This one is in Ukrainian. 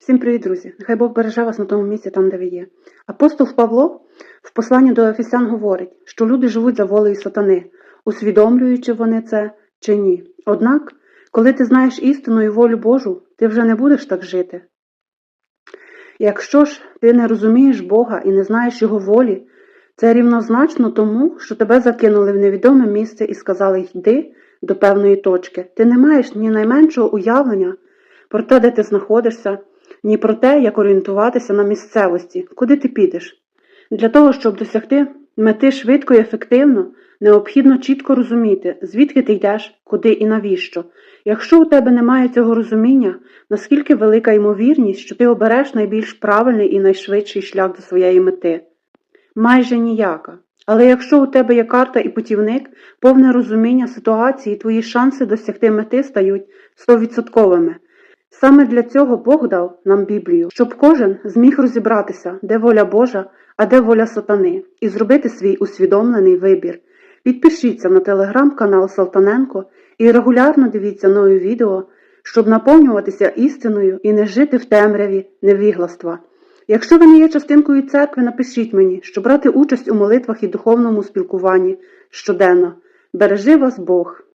Всім привіт, друзі! Нехай Бог береже вас на тому місці, там, де ви є. Апостол Павло в посланні до Ефесян говорить, що люди живуть за волею сатани, усвідомлюючи вони це чи ні. Однак, коли ти знаєш істину і волю Божу, ти вже не будеш так жити. Якщо ж ти не розумієш Бога і не знаєш Його волі, це рівнозначно тому, що тебе закинули в невідоме місце і сказали йди до певної точки. Ти не маєш ні найменшого уявлення про те, де ти знаходишся, ні про те, як орієнтуватися на місцевості, куди ти підеш. Для того, щоб досягти мети швидко і ефективно, необхідно чітко розуміти, звідки ти йдеш, куди і навіщо. Якщо у тебе немає цього розуміння, наскільки велика ймовірність, що ти обереш найбільш правильний і найшвидший шлях до своєї мети? Майже ніяка. Але якщо у тебе є карта і путівник, повне розуміння ситуації, твої шанси досягти мети стають стовідсотковими. Саме для цього Бог дав нам Біблію, щоб кожен зміг розібратися, де воля Божа, а де воля сатани, і зробити свій усвідомлений вибір. Підпишіться на телеграм-канал Салтаненко і регулярно дивіться нові відео, щоб наповнюватися істиною і не жити в темряві невігластва. Якщо ви не є частинкою церкви, напишіть мені, щоб брати участь у молитвах і духовному спілкуванні щоденно. Бережи вас Бог!